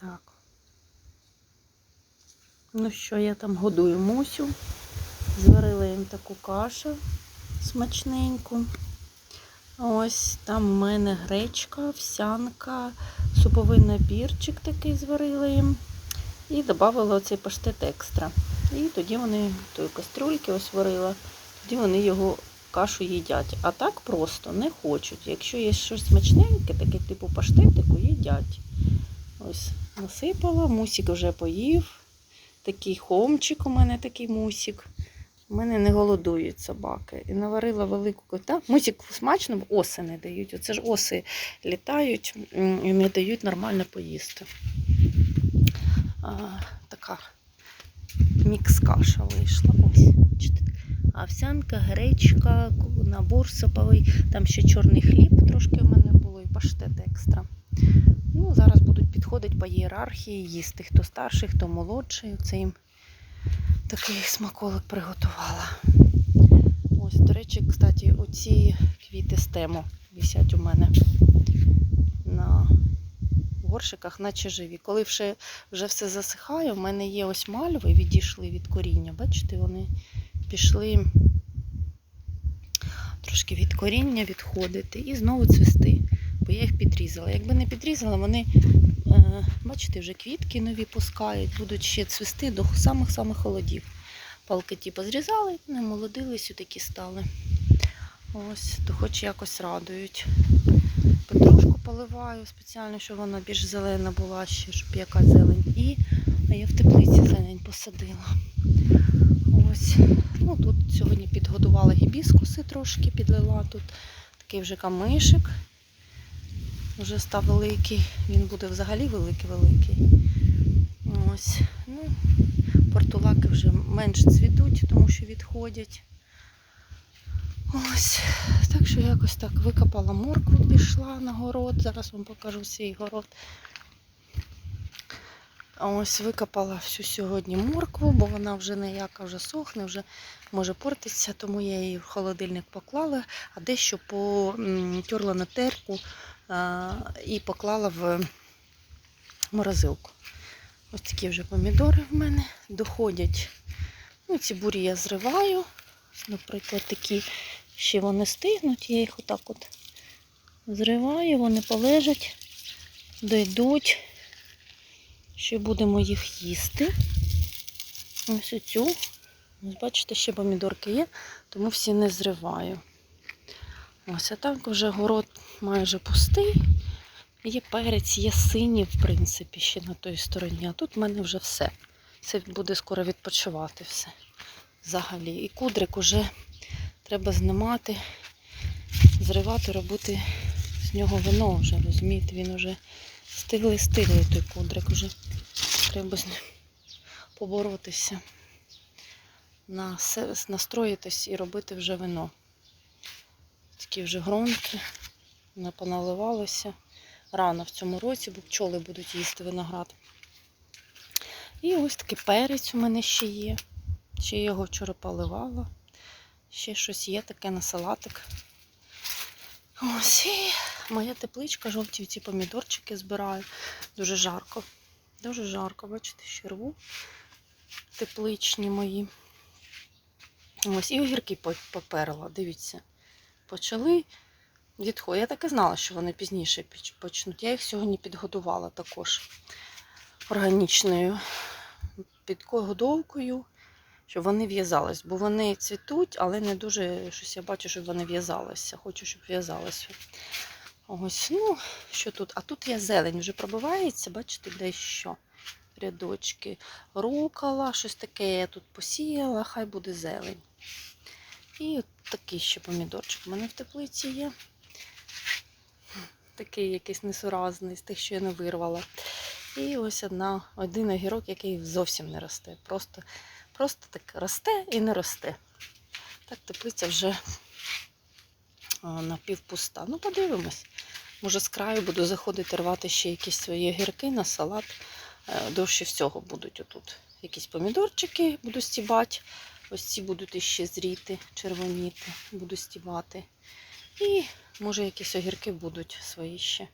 Так. Ну що, я там годую мусю. Зварила їм таку кашу смачненьку. Ось там в мене гречка, овсянка, суповий набірчик такий зварила їм. І додала оцей паштет екстра. І тоді вони тої кастрюльки ось варила, тоді вони його кашу їдять. А так просто не хочуть. Якщо є щось смачненьке, таке типу паштетику, їдять. Ось насипала, мусик вже поїв. Такий хомчик у мене такий мусик. У мене не голодують собаки. І наварила велику кота. Мусик смачно, оси не дають. Оце ж оси літають і не дають нормально поїсти. А, така мікс каша вийшла. Ось. Овсянка, гречка, набор соповий, там ще чорний хліб трошки в мене було і паштет екстра. Підходити по ієрархії, їсти хто старший, хто молодший. Оце їм такий смаколик приготувала. Ось, до речі, кстати, оці квіти стему висять у мене на горшиках, наче живі. Коли вже, вже все засихає, в мене є ось мальви, відійшли від коріння. Бачите, вони пішли трошки від коріння відходити і знову цвісти, бо я їх підрізала. Якби не підрізала, вони, бачите, вже квітки нові пускають, будуть ще цвісти до самих-самих холодів. Палки ті позрізали, не молодились, такі стали. Ось, то хоч якось радують. Петрушку поливаю спеціально, щоб вона більш зелена була ще, щоб яка зелень. І а я в теплиці зелень посадила. Ось. Ну, тут сьогодні підгодувала гібіскуси трошки, підлила тут такий вже камишик. Вже став великий. Він буде взагалі великий-великий. Ось. Ну, портулаки вже менш цвітуть, тому що відходять. Ось. Так що якось так викопала моркву, пішла на город. Зараз вам покажу свій город. Ось викопала всю сьогодні моркву, бо вона вже ніяка вже сохне, вже може портитися, тому я її в холодильник поклала, а дещо потерла на терку і поклала в морозилку. Ось такі вже помідори в мене доходять. Ну, ці бурі я зриваю. Наприклад, такі ще вони стигнуть, я їх отак от зриваю, вони полежать, дойдуть. Ще будемо їх їсти. Ось. Ось бачите, ще помідорки є, тому всі не зриваю. Ось, а так вже город майже пустий. Є перець, є синій, в принципі, ще на той стороні. А тут в мене вже все. Це буде скоро відпочивати все. Взагалі. І кудрик уже треба знімати, зривати, робити з нього вино вже, розумієте, він вже стиглий, стиглий той кудрик вже. Треба з ним поборотися, нас- настроїтись і робити вже вино. Такі вже гронки, не поналивалося. Рано в цьому році, бо пчоли будуть їсти виноград. І ось такий перець у мене ще є. Ще його вчора поливала. Ще щось є таке на салатик. Ось і моя тепличка, жовті ці помідорчики збираю. Дуже жарко. Дуже жарко, бачите, ще рву тепличні мої. Ось, і огірки по- поперла, дивіться. Почали відходити. Я так і знала, що вони пізніше почнуть. Я їх сьогодні підгодувала також органічною підгодовкою, щоб вони в'язались. Бо вони цвітуть, але не дуже щось я бачу, щоб вони в'язалися. Хочу, щоб в'язалися. Ось, ну, що тут? А тут я зелень вже пробивається, бачите, дещо рядочки. Рукала, щось таке я тут посіяла, хай буде зелень. І от такий ще помідорчик у мене в теплиці є. Такий якийсь несуразний з тих, що я не вирвала. І ось одна, один огірок, який зовсім не росте. Просто, просто так росте і не росте. Так теплиця вже напівпуста. Ну, подивимось. Може, з краю буду заходити рвати ще якісь свої огірки на салат. Е, Довше всього будуть отут. Якісь помідорчики буду стібати. Ось ці будуть іще зріти, червоніти, буду стібати. І може якісь огірки будуть свої ще.